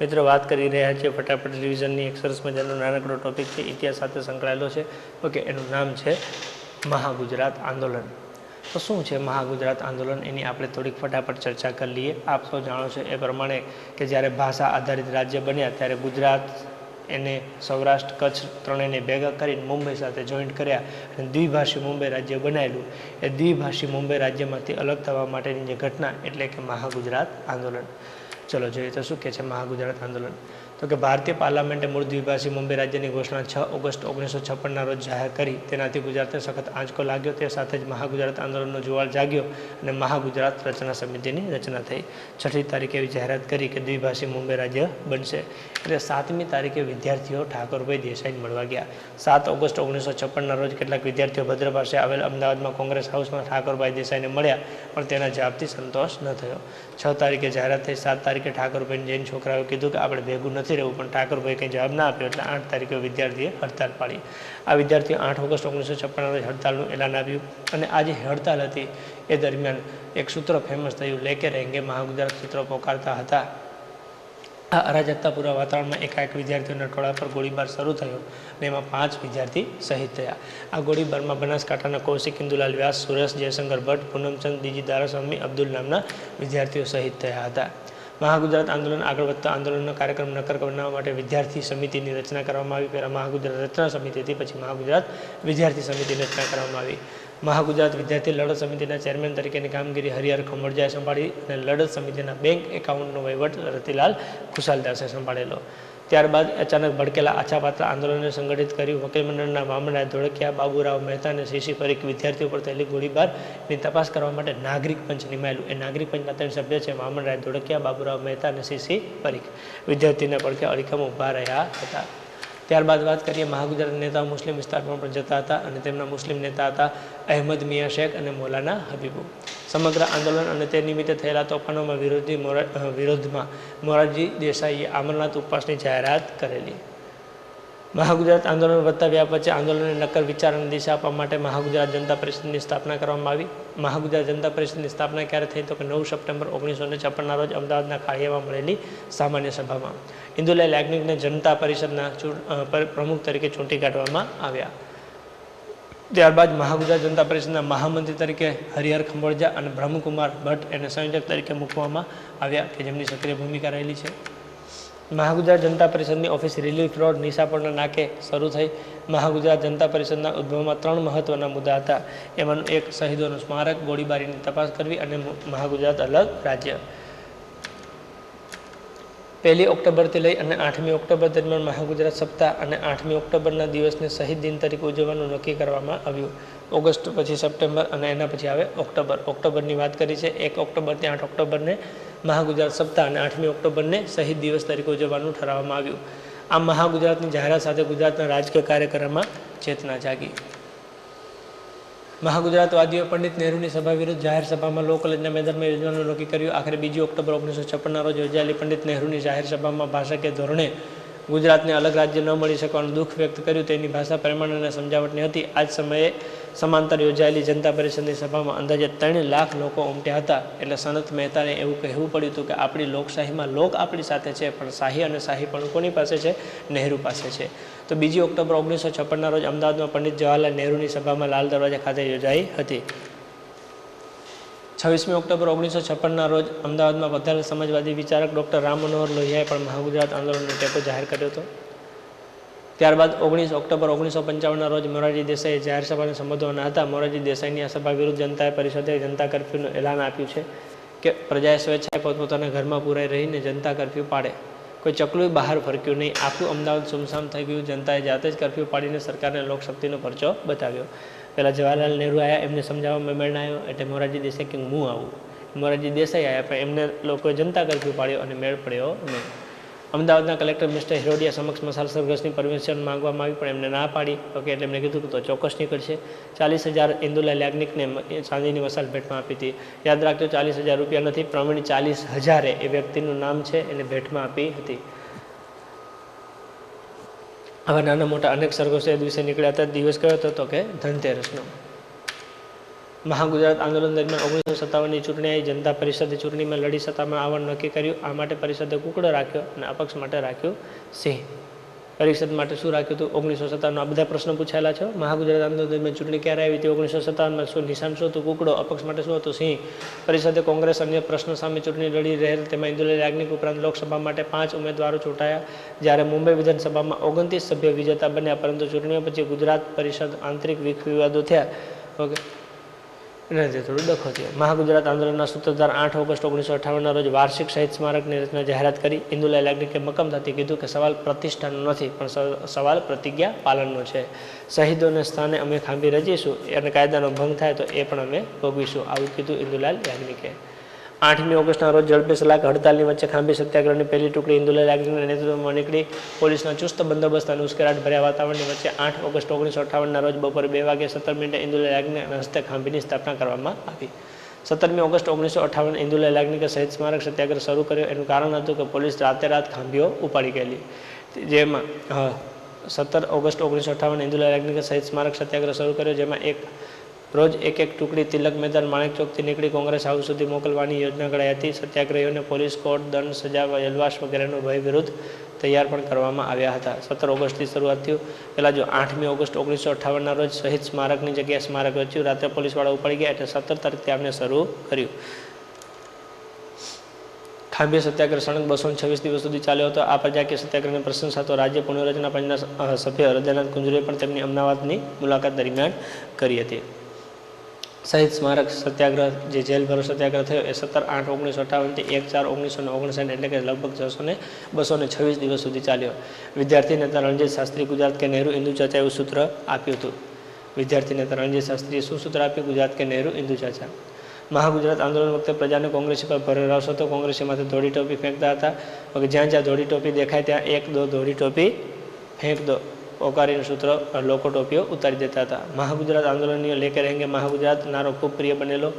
મિત્રો, વાત કરી રહ્યા છીએ ફટાફટ રિવિઝનની એક સરસ મજાનો નાનકડો ટોપિક છે, ઇતિહાસ સાથે સંકળાયેલો છે. ઓકે એનું નામ છે મહાગુજરાત આંદોલન. તો શું છે મહાગુજરાત આંદોલન? એની આપણે થોડીક ફટાફટ ચર્ચા કરી લઈએ. આપ સૌ જાણો છો એ પ્રમાણે કે જ્યારે ભાષા આધારિત રાજ્ય બન્યા, ત્યારે ગુજરાત એને સૌરાષ્ટ્ર, કચ્છ ત્રણેયને ભેગા કરીને મુંબઈ સાથે જોઈન્ટ કર્યા અને દ્વિભાષી મુંબઈ રાજ્ય બનાવેલું. એ દ્વિભાષી મુંબઈ રાજ્યમાંથી અલગ થવા માટેની જે ઘટના, એટલે કે મહાગુજરાત આંદોલન. ચલો જોઈએ તો શું કહે છે મહાગુજરાત આંદોલન? તો કે ભારતીય પાર્લામેન્ટે મૂળ દ્વિભાષી મુંબઈ રાજ્યની ઘોષણા છ ઓગસ્ટ ઓગણીસો છપ્પનના રોજ જાહેર કરી. તેનાથી ગુજરાતને સખત આંચકો લાગ્યો. તે સાથે જ મહાગુજરાત આંદોલનનો જુવાળ જાગ્યો અને મહાગુજરાત રચના સમિતિની રચના થઈ. છઠ્ઠી તારીખે એવી જાહેરાત કરી કે દ્વિભાષી મુંબઈ રાજ્ય બનશે. એટલે સાતમી તારીખે વિદ્યાર્થીઓ ઠાકોરભાઈ દેસાઈને મળવા ગયા. સાત ઓગસ્ટ ઓગણીસો છપ્પનના રોજ કેટલાક વિદ્યાર્થીઓ ભદ્ર પાસે આવેલ અમદાવાદમાં કોંગ્રેસ હાઉસમાં ઠાકોરભાઈ દેસાઈને મળ્યા, પણ તેના જવાબથી સંતોષ ન થયો. છ તારીખે જાહેરાત થઈ. સાત તારીખે ઠાકોરભાઈને જૈન છોકરાઓએ કીધું કે આપણે ભેગું નથી રહેવું, પણ ઠાકોરભાઈ કંઈ જવાબ ના આપ્યો એટલે આઠ તારીખે વિદ્યાર્થીએ હડતાલ પાડી. આ વિદ્યાર્થીઓ આઠ ઓગસ્ટ ઓગણીસો છપ્પનના હડતાલનું એલાન આપ્યું અને આ જે હડતાલ હતી, એ દરમિયાન એક સૂત્ર ફેમસ થયું, લેકે રહેંગે મહાગુજરાત સૂત્રો પોકારતા હતા. આ અરાજકતાપૂર્ણ વાતાવરણમાં એકાએક વિદ્યાર્થીઓના ટોળા પર ગોળીબાર શરૂ થયો અને એમાં પાંચ વિદ્યાર્થી શહીદ થયા. આ ગોળીબારમાં બનાસકાંઠાના કૌશિક ઇન્દુલાલ વ્યાસ, સુરેશ જયશંકર ભટ્ટ, પૂનમચંદ દીજી દારાસ્વામી, અબ્દુલ નામના વિદ્યાર્થીઓ શહીદ થયા હતા. મહાગુજરાત આંદોલન આગળ વધતા આંદોલનનો કાર્યક્રમ નક્કર બનાવવા માટે વિદ્યાર્થી સમિતિની રચના કરવામાં આવી. પહેલાં મહાગુજરાત રચના સમિતિ હતી, પછી મહાગુજરાત વિદ્યાર્થી સમિતિની રચના કરવામાં આવી. મહાગુજરાત વિદ્યાર્થી લડત સમિતિના ચેરમેન તરીકેની કામગીરી હરિહર ખમરજાએ સંભાળી અને લડત સમિતિના બેંક એકાઉન્ટનો વહીવટ રતિલાલ ખુશાલદાસે સંભાળેલો. ત્યારબાદ અચાનક ભડકેલા આછાપાત્ર આંદોલનને સંગઠિત કર્યું વકીલ મંડળના મામલા ધોળકિયા, બાબુરાવ મહેતા અને શીશી પરીખ વિદ્યાર્થીઓ પર થયેલી ગોળીબારની તપાસ કરવા માટે નાગરિક પંચ નિમાયેલું. એ નાગરિક પંચના ત્રણ સભ્ય છે મામલરાય ધોળકિયા, બાબુરાવ મહેતા અને શીશી પરીખ. વિદ્યાર્થીના પડખે અડીખમ ઊભા રહ્યા હતા. ત્યારબાદ વાત કરીએ મહાગુજરાત નેતાઓ મુસ્લિમ વિસ્તારમાં પણ જતા હતા અને તેમના મુસ્લિમ નેતા હતા અહેમદ મિયા શેખ અને મૌલાના હબીબુ. સમગ્ર આંદોલન અને તે નિમિત્તે થયેલા તોફાનોમાં વિરોધી વિરોધમાં મોરારજી દેસાઈએ અમરનાથ ઉપવાસની જાહેરાત કરેલી. મહાગુજરાત આંદોલન વધતા વ્યાપ વચ્ચે આંદોલનને નક્કર વિચાર દિશા આપવા માટે મહાગુજરાત જનતા પરિષદની સ્થાપના કરવામાં આવી. મહાગુજરાત જનતા પરિષદની સ્થાપના ક્યારે થઈ તો કે નવ સપ્ટેમ્બર ઓગણીસો ને છપ્પનના રોજ અમદાવાદના કાળિયામાં મળેલી સામાન્ય સભામાં. ઇન્દુલાલ યાજ્ઞિકને જનતા પરિષદના પ્રમુખ તરીકે ચૂંટી કાઢવામાં આવ્યા. ત્યારબાદ મહાગુજરાત જનતા પરિષદના મહામંત્રી તરીકે હરિહર ખંભોળજા અને બ્રહ્મકુમાર ભટ્ટ એને સંયોજક તરીકે મૂકવામાં આવ્યા કે જેમની સક્રિય ભૂમિકા રહેલી છે. મહાગુજરાત જનતા પરિષદની ઓફિસ રિલીફ રોડ નિશાપરના નાકે શરૂ થઈ મહાગુજરાત જનતા પરિષદના ઉદ્ભવમાં ત્રણ મહત્વના મુદ્દા હતા. એમાંનું એક શહીદોનું સ્મારક, ગોળીબારીની તપાસ કરવી અને મહાગુજરાત અલગ રાજ્ય. પહેલી ઓક્ટોબરથી લઈ અને આઠમી ઓક્ટોબર દરમિયાન મહાગુજરાત સપ્તાહ અને આઠમી ઓક્ટોબરના દિવસને શહીદ દિન તરીકે ઉજવવાનું નક્કી કરવામાં આવ્યું. ઓગસ્ટ પછી સપ્ટેમ્બર અને એના પછી આવે ઓક્ટોબર. ઓક્ટોબરની વાત કરી છે. એક ઓક્ટોબરથી આઠ ઓક્ટોબરને મહાગુજરાત સપ્તાહ અને આઠમી ઓક્ટોબરને શહીદ દિવસ તરીકે ઉજવવાનું ઠરાવવામાં આવ્યું. આ મહાગુજરાતની જાહેરાત સાથે ગુજરાતના રાજકીય કાર્યક્રમમાં ચેતના જાગી. મહાગુજરાતવાદીઓ પંડિત નહેરુની સભા વિરુદ્ધ જાહેર સભામાં લો કોલેજના મેદાનમાં યોજવાનું નક્કી કર્યું. આખરે બીજી ઓક્ટોબર ઓગણીસો છપ્પનના રોજ યોજાયેલી પંડિત નહેરુની જાહેર સભામાં ભાષાકીય ધોરણે ગુજરાતને અલગ રાજ્ય ન મળી શકવાનું દુઃખ વ્યક્ત કર્યું. તેની ભાષા, પ્રેમાણ અને સમજાવટની હતી. આ જ સમયે સમાંતર યોજાયેલી જનતા પરિષદની સભામાં અંદાજે ત્રણ લાખ લોકો ઉમટ્યા હતા. એટલે સનત મહેતાને એવું કહેવું પડ્યું હતું કે આપણી લોકશાહીમાં લોક આપણી સાથે છે, પણ શાહી અને શાહી પણ કોની પાસે છે? નહેરુ પાસે છે. તો બીજી ઓક્ટોબર ઓગણીસો છપ્પનના રોજ અમદાવાદમાં પંડિત જવાહરલાલ નહેરુની સભામાં લાલ દરવાજા ખાતે યોજાઈ હતી. છવ્વીસમી ઓક્ટોબર ઓગણીસો છપ્પનના રોજ અમદાવાદમાં વધારે સમાજવાદી વિચારક ડૉક્ટર રામ મનોહર લોહિયાએ પણ મહાગુજરાત આંદોલનનો ટેકો જાહેર કર્યો હતો. ત્યારબાદ ઓગણીસ ઓક્ટોબર ઓગણીસો પંચાવનના રોજ મોરારજી દેસાઈએ જાહેર સભાને સંબોધવાના હતા. મોરારજી દેસાઈની આ સભા વિરુદ્ધ જનતા પરિષદે જનતા કરફ્યુનું એલાન આપ્યું છે કે પ્રજાએ સ્વેચ્છાએ પોતપોતાના ઘરમાં પુરાઈ રહીને જનતા કર્ફ્યુ પાડે. કોઈ ચકલું બહાર ફરક્યું નહીં. આખું અમદાવાદ સુમસામ થઈ ગયું. જનતાએ જાતે જ કર્ફ્યુ પાડીને સરકારને લોકશક્તિનો પરચો બતાવ્યો. પહેલાં જવાહરલાલ નહેરુ આવ્યા એમને સમજાવવામાં આવ્યો એટલે મોરારજી દેસાઈ કે હું આવું? મોરારજી દેસાઈ આવ્યા પણ એમને લોકોએ જનતા કરફ્યુ પાડ્યો અને મેળ પડ્યો નહીં. અમદાવાદના કલેક્ટર મિસ્ટર હિરોડિયા સમક્ષ મસાલ સરઘસની પરમિશન માંગવામાં આવી પણ એમને ના પાડી. ઓકે, એટલે એમણે કીધું કે તો ચોક્કસ નીકળશે. ચાલીસ હજાર ઇન્દુલાલ યાજ્ઞિકને ચાંદીની મસાલ ભેટમાં આપી હતી. યાદ રાખજો, ચાલીસ હજાર રૂપિયા નથી પ્રમાણે ચાલીસ હજારે એ વ્યક્તિનું નામ છે, એને ભેટમાં આપી હતી. આવા નાના મોટા અનેક સરઘસો એ દિવસે નીકળ્યા હતા. દિવસ કયો હતો તો કે ધનતેરસનો. મહાગુજરાત આંદોલન દરમિયાન ઓગણીસો સત્તાવનની ચૂંટણી આવી જનતા પરિષદે ચૂંટણીમાં લડી સત્તામાં આવવાનું નક્કી કર્યું. આ માટે પરિષદે કુકડો રાખ્યો અને અપક્ષ માટે રાખ્યો સિંહ. પરિષદ માટે શું રાખ્યું હતું? ઓગણીસો સત્તાવન આ બધા પ્રશ્નો પૂછાયેલા છે. મહાગુજરાત આંદોલન દરમિયાન ચૂંટણી ક્યારે આવી હતી? ઓગણીસો સત્તાવનમાં શું નિશાન શું હતું? કુકડો, અપક્ષ માટે શું હતું? સિંહ. પરિષદે કોંગ્રેસ અન્ય પ્રશ્નો સામે ચૂંટણી લડી રહેલ તેમાં ઇન્દુલાલ યાજ્ઞિક ઉપરાંત લોકસભા માટે પાંચ ઉમેદવારો ચૂંટાયા. જ્યારે મુંબઈ વિધાનસભામાં ઓગણત્રીસ સભ્ય વિજેતા બન્યા, પરંતુ ચૂંટણીઓ પછી ગુજરાત પરિષદ આંતરિક વિવાદો થયા. ઓકે. એના લીધે થોડું ડખો થયો. મહાગુજરાત આંદોલનના સૂત્રધાર આઠ ઓગસ્ટ ઓગણીસો અઠાવનના રોજ વાર્ષિક શહીદ સ્મારકની રચના જાહેરાત કરી. ઇન્દુલા લાગણી મક્કમ થતી કીધું કે સવાલ પ્રતિષ્ઠાનો નથી, પણ સવાલ પ્રતિજ્ઞા પાલનનો છે. શહીદોને સ્થાને અમે ખાંભી રચીશું અને કાયદાનો ભંગ થાય તો એ પણ અમે ભોગવીશું, આવું કીધું ઇન્દુલાલ યાજ્ઞિકે. આઠમી ઓગસ્ટના રોજ ઝડપી સલાક હડતાલની વચ્ચે ખાંભી સત્યાગ્રહની પહેલી ટુકડી ઇન્દુલાલ યાજ્ઞિકના નેતૃત્વમાં નીકળી. પોલીસના ચુસ્ત બંદોબસ્ત અને ઉશ્કેરાટ ભર્યા વાતાવરણની વચ્ચે આઠ ઓગસ્ટ ઓગણીસો અઠાવનના રોજ બપોરે બે વાગે સત્તર મિનિટે ઇન્દુલાલ યાજ્ઞિકના હસ્તે ખાંભીની સ્થાપના કરવામાં આવી. સત્તરમી ઓગસ્ટ ઓગણીસો અઠાવન ઇન્દુલાલ યાજ્ઞિકે શહીદ સ્મારક સત્યાગ્રહ શરૂ કર્યો. એનું કારણ હતું કે પોલીસ રાતે રાત ખાંભીઓ ઉપાડી ગયેલી. જેમાં સત્તર ઓગસ્ટ ઓગણીસો અઠાવન ઇન્દુલાલ યાજ્ઞિકે શહીદ સ્મારક સત્યાગ્રહ શરૂ કર્યો, જેમાં એક રોજ એક એક ટુકડી તિલક મેદાન, માણેક ચોકથી નીકળી કોંગ્રેસ હાઉસ સુધી મોકલવાની યોજના ઘડાઈ હતી. સત્યાગ્રહીઓને પોલીસ કોર્ટ, દંડ, સજા એલવાસ વગેરેનો ભય વિરુદ્ધ તૈયાર પણ કરવામાં આવ્યા હતા. સત્તર ઓગસ્ટથી શરૂઆત થયું. પહેલાં જો આઠમી ઓગસ્ટ ઓગણીસો અઠ્ઠાવનના રોજ શહીદ સ્મારકની જગ્યાએ સ્મારક રચ્યું. રાત્રે પોલીસવાળા ઉપાડી ગયા એટલે સત્તર તારીખથી આપણે શરૂ કર્યું. ખાંભી સત્યાગ્રહ સળંગ બસો છવ્વીસ દિવસ સુધી ચાલ્યો હતો. આ પ્રજાકીય સત્યાગ્રહની પ્રશંસા તો રાજ્ય પુનઃરચના પંચના સભ્ય હૃદયનાથ કુંજરે પણ તેમની અમદાવાદની મુલાકાત દરમિયાન કરી હતી. શહીદ સ્મારક સત્યાગ્રહ, જે જેલ ભરો સત્યાગ્રહ થયો, એ સત્તર આઠ ઓગણીસો અઠાવનથી એક ચાર ઓગણીસો ને ઓગણસાઠ એટલે કે લગભગ છસો ને બસો ને છવ્વીસ દિવસ સુધી ચાલ્યો. વિદ્યાર્થી નેતા રણજીત શાસ્ત્રી ગુજરાત કે નહેરુ હિન્દુ ચર્ચા એવું સૂત્ર આપ્યું હતું. વિદ્યાર્થી નેતા રણજીત શાસ્ત્રીએ શું સૂત્ર આપ્યું? ગુજરાત કે નહેરુ હિન્દુ ચર્ચા મહાગુજરાત આંદોલન વખતે પ્રજાને કોંગ્રેસ પર ભરોસ હતો કોંગ્રેસી માથે ધોળી ટોપી ફેંકતા હતા. જ્યાં જ્યાં ધોળી ટોપી દેખાય ત્યાં એક દો ધોળી ટોપી ફેંક દો. ઓકારીનું સૂત્ર લોકો ટોપીઓ ઉતારી દેતા હતા. મહાગુજરાત આંદોલનની લેકે રહેંગે મહાગુજરાત નારો ખૂબ પ્રિય બનેલો.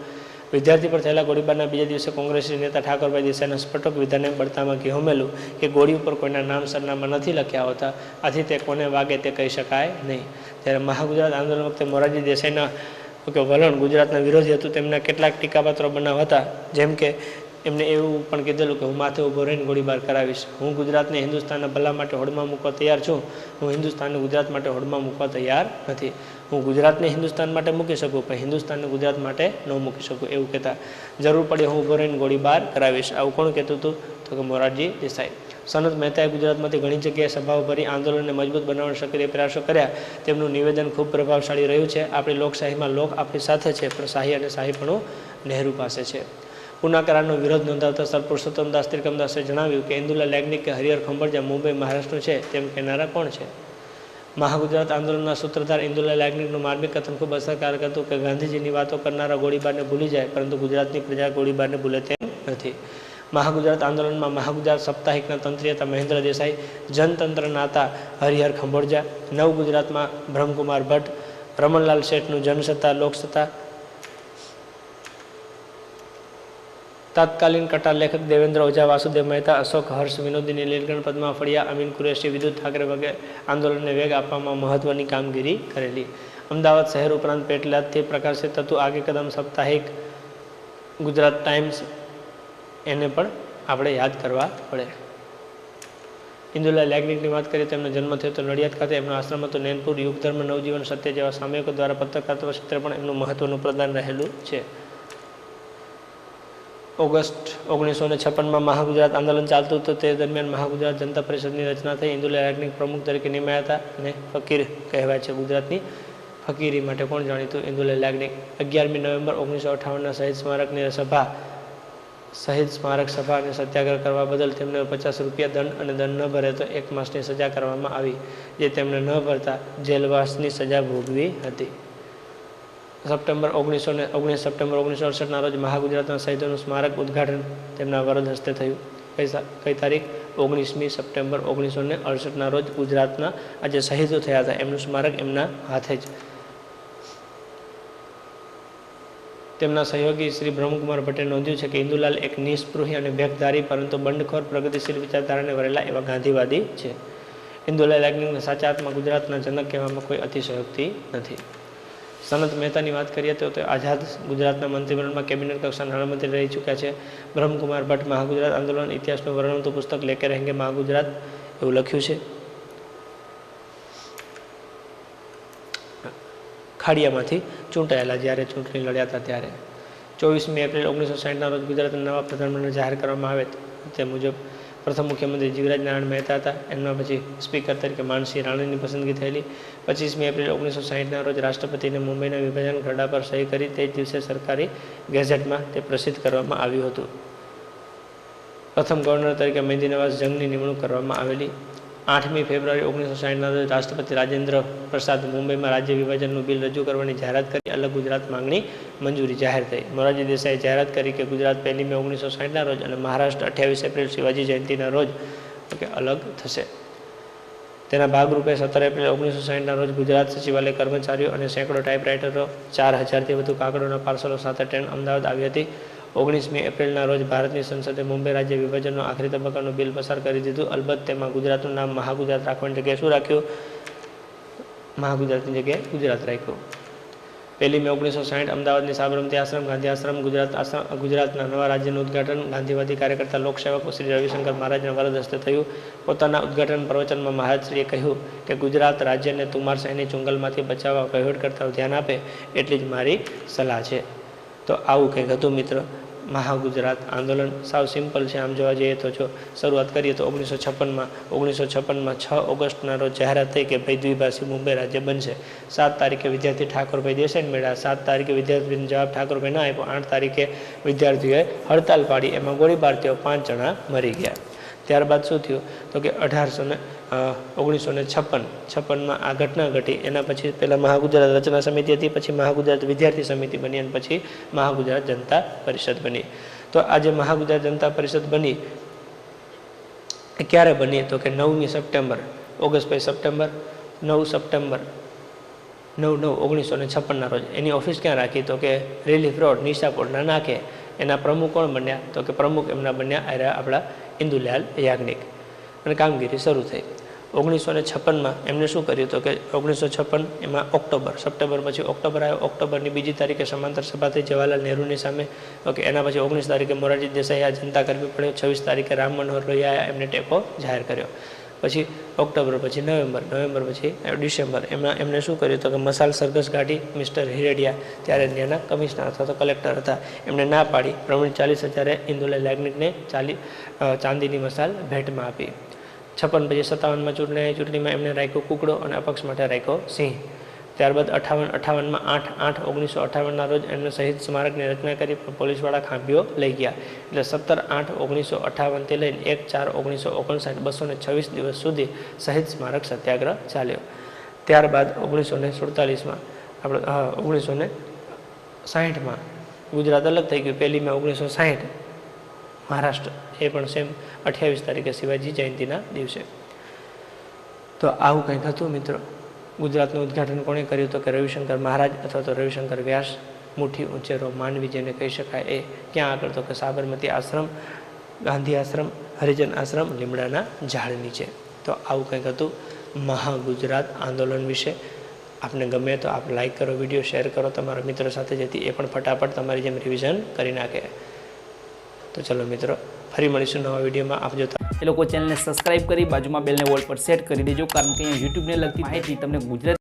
વિદ્યાર્થી પર થયેલા ગોળીબારના બીજા દિવસે કોંગ્રેસી નેતા ઠાકોરભાઈ દેસાઈના સ્ફટક વિધાને બળતામાં કહેમેલું કે ગોળી ઉપર કોઈના નામ સરનામા નથી લખ્યા હોતા. આથી તે કોને વાગે તે કહી શકાય નહીં. ત્યારે મહાગુજરાત આંદોલન વખતે મોરારજી દેસાઈના કે વલણ ગુજરાતના વિરોધી હતું, તેમના કેટલાક ટીકાપાત્રો બનાવ હતા. જેમ કે એમને એવું પણ કીધેલું કે હું માથે ઊભો રહીને ગોળીબાર કરાવીશ. હું ગુજરાતને હિન્દુસ્તાનના ભલા માટે હોડમાં મૂકવા તૈયાર છું. હું હિન્દુસ્તાનને ગુજરાત માટે હોડમાં મૂકવા તૈયાર નથી. હું ગુજરાતને હિન્દુસ્તાન માટે મૂકી શકું, પણ હિન્દુસ્તાનને ગુજરાત માટે ન મૂકી શકું એવું કહેતા. જરૂર પડે હું ઊભો રહીને ગોળીબાર કરાવીશ. આવું કોણ કહેતું હતું? તો કે મોરારજી દેસાઈ. સનત મહેતાએ ગુજરાતમાંથી ઘણી જગ્યાએ સભાઓ ભરી આંદોલનને મજબૂત બનાવવા સક્રિય પ્રયાસો કર્યા. તેમનું નિવેદન ખૂબ પ્રભાવશાળી રહ્યું છે. આપણી લોકશાહીમાં લોક આપણી સાથે છે, પણ શાહી અને શાહીપણું નહેરુ પાસે છે. પુના કરારનો વિરોધ નોંધાવતા સર પુરુષોત્તમદાસ ત્રિકમદાસે જણાવ્યું કે ઇન્દુલા યાજ્ઞિક કે હરિહર ખંભરજા મુંબઈ મહારાષ્ટ્રનું છે, તેમ કહેનારા કોણ છે? મહાગુજરાત આંદોલનના સૂત્રધાર ઇન્દુલા યાજ્ઞિકનું માર્મિક કથન ખૂબ અસરકારક હતું કે ગાંધીજીની વાતો કરનારા ગોળીબારને ભૂલી જાય, પરંતુ ગુજરાતની પ્રજા ગોળીબારને ભૂલે તેમ નથી. મહાગુજરાત આંદોલનમાં મહાગુજરાત સાપ્તાહિકના તંત્રી હતા મહેન્દ્ર દેસાઈ જનતંત્રના હતા હરિહર ખંભોળજા નવ ગુજરાતમાં બ્રહ્મકુમાર ભટ્ટ, રમણલાલ શેઠનું જનસત્તા, લોકસત્તા તાત્કાલીન કટાર લેખક દેવેન્દ્ર ઓઝા, વાસુદેવ મહેતા, અશોક હર્ષ, વિનોદિની લીલગણ, પદ્મા ફળિયા, અમીન કુરેશી, વિદ્યુત ઠાકરે વગેરે આંદોલનને વેગ આપવામાં મહત્વની કામગીરી કરેલી. અમદાવાદ શહેર ઉપરાંત પેટલાદથી પ્રકાશિત થતું આગે કદમ સાપ્તાહિક ગુજરાત ટાઈમ્સ. એને પણ આપણે યાદ કરવા પડે. ઇન્દુલાલ યાજ્ઞિકની વાત કરીએ તેમનો જન્મ થયો તો નડિયાદ ખાતે. એમનો આશ્રમ હતો નૈનપુર. યુગ ધર્મ નવજીવન સત્ય જેવા સામયિકો દ્વારા પત્રકારત્વ ક્ષેત્રે પણ એમનું મહત્વનું પ્રદાન રહેલું છે. ઓગસ્ટ ઓગણીસો ને છપ્પનમાં મહાગુજરાત આંદોલન ચાલતું હતું. તે દરમિયાન મહાગુજરાત જનતા પરિષદની રચના થઈ. ઇન્દુલાલ યાજ્ઞિક પ્રમુખ તરીકે નિમાયા હતા અને ફકીર કહેવાય છે ગુજરાતની. ફકીરી માટે કોણ જાણીતું? ઇન્દુલે યાજ્ઞિક અગિયારમી નવેમ્બર ઓગણીસો અઠાવનના શહીદ સ્મારકની સભા શહીદ સ્મારક સભાને સત્યાગ્રહ કરવા બદલ તેમને પચાસ રૂપિયા દંડ અને દંડ ન ભરે તો એક માસની સજા કરવામાં આવી, જે તેમણે ન ભરતા જેલવાસની સજા ભોગવી હતી. સપ્ટેમ્બર ઓગણીસો ને ઓગણીસ સપ્ટેમ્બર ઓગણીસો અડસઠના રોજ મહાગુજરાતના શહીદોનું સ્મારક ઉદ્ઘાટન તેમના વરદ હસ્તે થયું. કઈ કઈ તારીખ? ઓગણીસમી સપ્ટેમ્બર ઓગણીસો ને અડસઠના રોજ ગુજરાતના આ જે શહીદો થયા હતા. એમનું સ્મારક એમના હાથે જ. તેમના સહયોગી શ્રી બ્રહ્મકુમાર ભટ્ટે નોંધ્યું છે કે ઇન્દુલાલ એક નિસ્પૃહી અને ભેખધારી પરંતુ બંડખોર, પ્રગતિશીલ વિચારધારાને વરેલા એવા ગાંધીવાદી છે. ઇન્દુલાલ યાજ્ઞિકને સાચા આત્મા ગુજરાતના જનક કહેવામાં કોઈ અતિશયોક્તિ નથી. સનત મહેતાની વાત કરીએ તો તે આઝાદ ગુજરાતના મંત્રીમંડળમાં કેબિનેટ કક્ષાના નાણામંત્રી રહી ચૂક્યા છે. બ્રહ્મકુમાર ભટ્ટ મહાગુજરાત આંદોલન ઇતિહાસનું વર્ણવતું પુસ્તક લેકે રહેંગે મહાગુજરાત, એવું લખ્યું છે. ખાડિયામાંથી ચૂંટાયેલા જ્યારે ચૂંટણી લડ્યા હતા ત્યારે. ચોવીસમી એપ્રિલ ઓગણીસો સાઠના રોજ ગુજરાતના નવા પ્રધાનમંત્રી જાહેર કરવામાં આવે તે મુજબ પ્રથમ મુખ્યમંત્રી જીવરાજ નારાયણ મહેતા હતા. એમના પછી સ્પીકર તરીકે માનસિંહ રાણાની પસંદગી થયેલી. પચીસમી એપ્રિલ ઓગણીસો સાઠના રોજ રાષ્ટ્રપતિને મુંબઈના વિભાજન ખરડા પર સહી કરી. તે દિવસે સરકારી ગેઝેટમાં તે પ્રસિદ્ધ કરવામાં આવ્યું હતું. પ્રથમ ગવર્નર તરીકે મહેન્દી નવાઝ જંગની નિમણૂક કરવામાં આવેલી. આઠમી ફેબ્રુઆરી ઓગણીસો સાઠના રોજ રાષ્ટ્રપતિ રાજેન્દ્ર પ્રસાદ મુંબઈમાં રાજ્ય વિભાજનનું બિલ રજૂ કરવાની જાહેરાત કરી. અલગ ગુજરાત માંગણી મંજૂરી જાહેર થઈ. મોરારજી દેસાઈએ જાહેરાત કરી કે ગુજરાત પહેલી મે ઓગણીસો સાઠના રોજ અને મહારાષ્ટ્ર અઠ્યાવીસ એપ્રિલ શિવાજી જયંતિના રોજ કે અલગ થશે. તેના ભાગરૂપે સત્તર એપ્રિલ ઓગણીસો સાઠના રોજ ગુજરાત સચિવાલય કર્મચારીઓ અને સેંકડો ટાઈપરાઇટરો ચાર હજારથી વધુ કાગળોના પાર્સલો સાથે ટ્રેન અમદાવાદ આવી હતી. ઓગણીસમી એપ્રિલના રોજ ભારતની સંસદે મુંબઈ રાજ્ય વિભાજનનો આખરી તબક્કાનું બિલ પસાર કરી દીધું. અલબત્ત તેમાં ગુજરાતનું નામ મહાગુજરાત રાખવાની જગ્યાએ શું રાખ્યું? મહાગુજરાતની જગ્યાએ ગુજરાત રાખ્યું. પહેલી મે ઓગણીસો સાઠ અમદાવાદની સાબરમતી આશ્રમ, ગાંધી આશ્રમ, ગુજરાત આશ્રમ, ગુજરાતના નવા રાજ્યનું ઉદ્ઘાટન ગાંધીવાદી કાર્યકર્તા લોકસેવક શ્રી રવિશંકર મહારાજના વરદ હસ્તે થયું. પોતાના ઉદ્ઘાટન પ્રવચનમાં મહારાજશ્રીએ કહ્યું કે, ગુજરાત રાજ્યને તુમાર શાહીની ચુંગલમાંથી બચાવવા વહીવટકર્તાઓ ધ્યાન આપે, એટલી જ મારી સલાહ છે. તો આવું કંઈક હતું મિત્ર. મહાગુજરાત આંદોલન. સાવ સિમ્પલ છે, આમ જોવા જઈએ તો જો શરૂઆત કરીએ તો ઓગણીસો છપ્પનમાં. ઓગણીસો છપ્પનમાં છ ઓગસ્ટના રોજ જાહેરાત થઈ કે ભાઈ દ્વિભાષી મુંબઈ રાજ્ય બનશે. સાત તારીખે વિદ્યાર્થી ઠાકોરભાઈ દેસાઈને મળ્યા. સાત તારીખે વિદ્યાર્થીને જવાબ ઠાકોરભાઈ ના આપ્યો. આઠ તારીખે વિદ્યાર્થીઓએ હડતાલ પાડી. એમાં ગોળીબાર થયો. પાંચ જણા મરી ગયા. ત્યારબાદ શું થયું? તો કે અઢારસો ને ઓગણીસો ને છપ્પન, છપ્પનમાં આ ઘટના ઘટી. એના પછી પહેલાં મહાગુજરાત રચના સમિતિ હતી, પછી મહાગુજરાત વિદ્યાર્થી સમિતિ બની અને પછી મહાગુજરાત જનતા પરિષદ બની. તો આ જે મહાગુજરાત જનતા પરિષદ બની, એ ક્યારે બની? તો કે નવમી સપ્ટેમ્બર ઓગસ્ટ પછી સપ્ટેમ્બર, નવ સપ્ટેમ્બર, નવ નવ, ઓગણીસો ને છપ્પનના રોજ. એની ઓફિસ ક્યાં રાખી? તો કે રિલીફ રોડ નિશાપોરના નાખે. એના પ્રમુખ કોણ બન્યા? તો કે પ્રમુખ એમના બન્યા આપણા ઇન્દુલાલ યાજ્ઞિક. અને કામગીરી શરૂ થઈ. ઓગણીસો ને છપ્પનમાં એમણે શું કર્યું તો કે ઓગણીસો છપ્પન એમાં ઓક્ટોબર, સપ્ટેમ્બર પછી ઓક્ટોબર આવ્યો. ઓક્ટોબરની બીજી તારીખે સમાંતર સભા થઈ. જવાહરલાલ નહેરુની સામે. ઓકે, એના પછી ઓગણીસ તારીખે મોરારજી દેસાઈ આ જનતા કરવી પડ્યો. છવ્વીસ તારીખે રામ મનોહર લોહિયાએ એમને ટેકો જાહેર કર્યો. પછી ઓક્ટોબર, પછી નવેમ્બર નવેમ્બર, પછી ડિસેમ્બર. એમાં એમણે શું કર્યું તો કે મસાલ સરઘસ ગાડી મિસ્ટર હિરેડિયા ત્યારે ત્યાંના કમિશનર અથવા તો કલેક્ટર હતા. એમણે ના પાડી. પ્રવીણ ચાલીસ હજારે ઇન્દુલા લેગ્નિકને ચાલી ચાંદીની મસાલ ભેટમાં આપી. છપ્પન પછી સત્તાવનમાં ચૂંટણી, ચૂંટણીમાં એમને રાખ્યો કુકડો અને અપક્ષ માટે રાખ્યો સિંહ. ત્યારબાદ અઠાવન અઠાવનમાં આઠ આઠ ઓગણીસો અઠાવનના રોજ એમને શહીદ સ્મારકની રચના કરી, પણ પોલીસવાળા ખાંભીઓ લઈ ગયા. એટલે સત્તર આઠ ઓગણીસો અઠાવનથી લઈને એક ચાર ઓગણીસો ઓગણસાઠ બસો ને છવ્વીસ દિવસ સુધી શહીદ સ્મારક સત્યાગ્રહ ચાલ્યો. ત્યારબાદ ઓગણીસો ને સુડતાલીસમાં આપણે ઓગણીસો ને સાહીઠમાં ગુજરાત અલગ થઈ ગયું. પહેલી મે ઓગણીસો સાહીઠ મહારાષ્ટ્ર, એ પણ સેમ અઠ્યાવીસ તારીખે શિવાજી જયંતિના દિવસે. તો આવું કંઈક હતું મિત્રો? ગુજરાતનું ઉદ્ઘાટન કોણે કર્યું? તો કે રવિશંકર મહારાજ અથવા તો રવિશંકર વ્યાસ, મુઠ્ઠી ઉંચેરો માનવી જેને કહી શકાય એ. ક્યાં આગળ? તો કે સાબરમતી આશ્રમ, ગાંધી આશ્રમ, હરિજન આશ્રમ, લીમડાના ઝાડ નીચે. તો આવું કંઈક હતું મહાગુજરાત આંદોલન વિશે. આપને ગમે તો આપ લાઈક કરો, વીડિયો શેર કરો, તમારા મિત્રો સાથે જેથી એ પણ ફટાફટ તમારી જેમ રિવિઝન કરી નાખે. તો ચલો મિત્રો, ફરી મળીશું નવા વિડીયોમાં. આપ જોતા એ લોકો ચેનલને સબસ્ક્રાઇબ કરી બાજુમાં બેલને વોલ પર સેટ કરી દેજો. કારણ કે અહીંયા યુટ્યુબને લગતી માહિતી તમને ગુજરાત